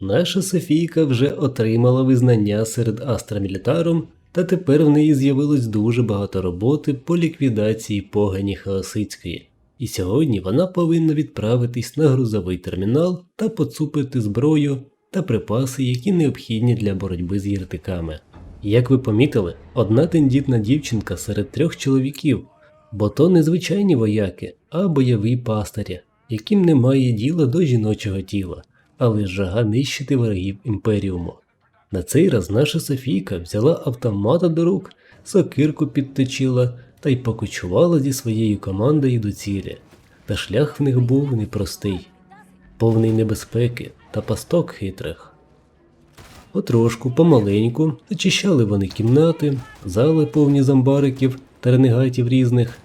Наша Софійка вже отримала визнання серед Астромілітарум, та тепер в неї з'явилось дуже багато роботи по ліквідації погані Хаосицької. І сьогодні вона повинна відправитись на грузовий термінал та поцупити зброю та припаси, які необхідні для боротьби з єретиками. Як ви помітили, одна тендітна дівчинка серед трьох чоловіків, бо то не звичайні вояки, а бойові пастирі, яким немає діла до жіночого тіла, але жага нищити ворогів імперіуму. На цей раз наша Софійка взяла автомата до рук, сокирку підточила та й покочувала зі своєю командою до цілі. Та шлях в них був непростий, повний небезпеки та пасток хитрих. Потрошку, помаленьку, зачищали вони кімнати, зали повні зомбариків та ренегатів різних.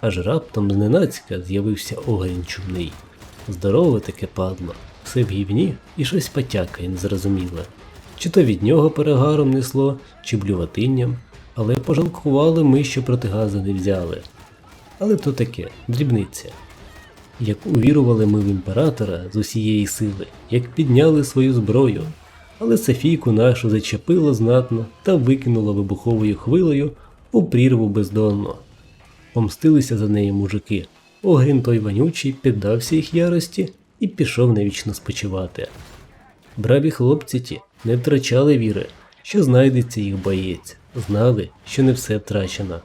Аж раптом зненацька з'явився огонь чумний. Здорове таке падло, все в гівні і щось потякає незрозуміле. Чи то від нього перегаром несло, чи блюватинням, але пожалкували ми, що протигазу не взяли. Але то таке, дрібниця. Як увірували ми в імператора з усієї сили, як підняли свою зброю, але Софійку нашу зачепило знатно та викинуло вибуховою хвилею у прірву бездонно. Помстилися за неї мужики. Огрін той вонючий піддався їх ярості і пішов навічно спочивати. Браві хлопці ті не втрачали віри, що знайдеться їх боєць, знали, що не все втрачено.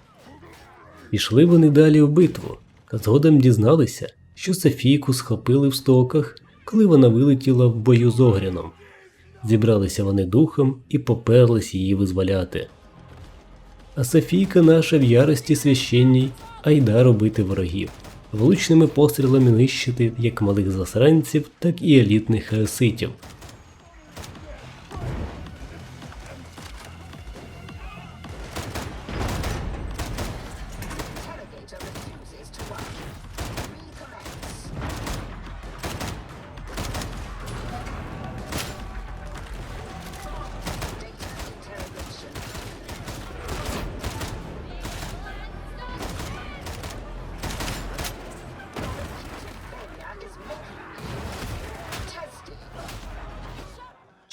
Пішли вони далі в битву, та згодом дізналися, що Софійку схопили в стоках, коли вона вилетіла в бою з Огріном. Зібралися вони духом і поперлись її визволяти. А Софійка наша в ярості священній айда робити ворогів, влучними пострілами нищити як малих засранців, так і елітних хаоситів.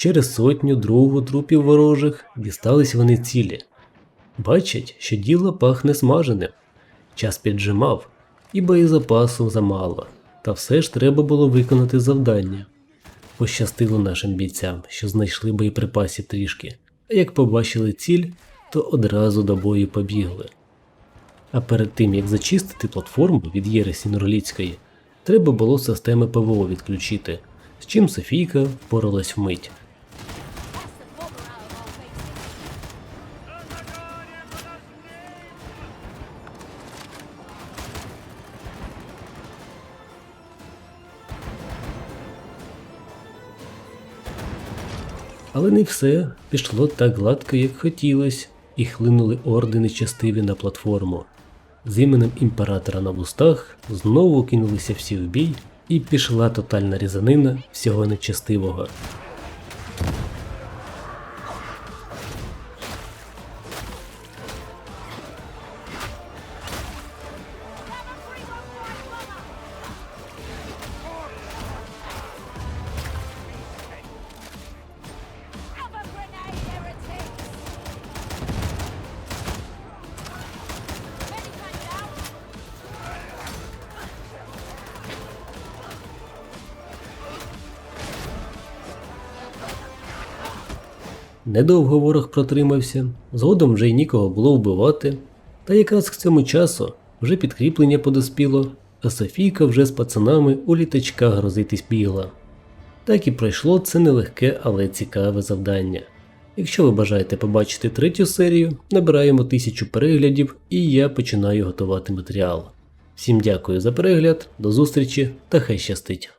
Через сотню другу трупів ворожих дістались вони цілі. Бачать, що діло пахне смаженим. Час піджимав, і боєзапасу замало, та все ж треба було виконати завдання. Пощастило нашим бійцям, що знайшли боєприпасів трішки, а як побачили ціль, то одразу до бою побігли. А перед тим як зачистити платформу від Єресі Нурліцької, треба було системи ПВО відключити, з чим Софійка впоралась вмить. Але не все пішло так гладко, як хотілось, і хлинули орди нечастиві на платформу. З іменем імператора на вустах знову кинулися всі в бій, і пішла тотальна різанина всього нечастивого. Недовго ворог протримався, згодом вже й нікого було вбивати, та якраз к цьому часу вже підкріплення подоспіло, а Софійка вже з пацанами у літачках грозитись бігла. Так і пройшло це нелегке, але цікаве завдання. Якщо ви бажаєте побачити третю серію, набираємо тисячу переглядів і я починаю готувати матеріал. Всім дякую за перегляд, до зустрічі та хай щастить!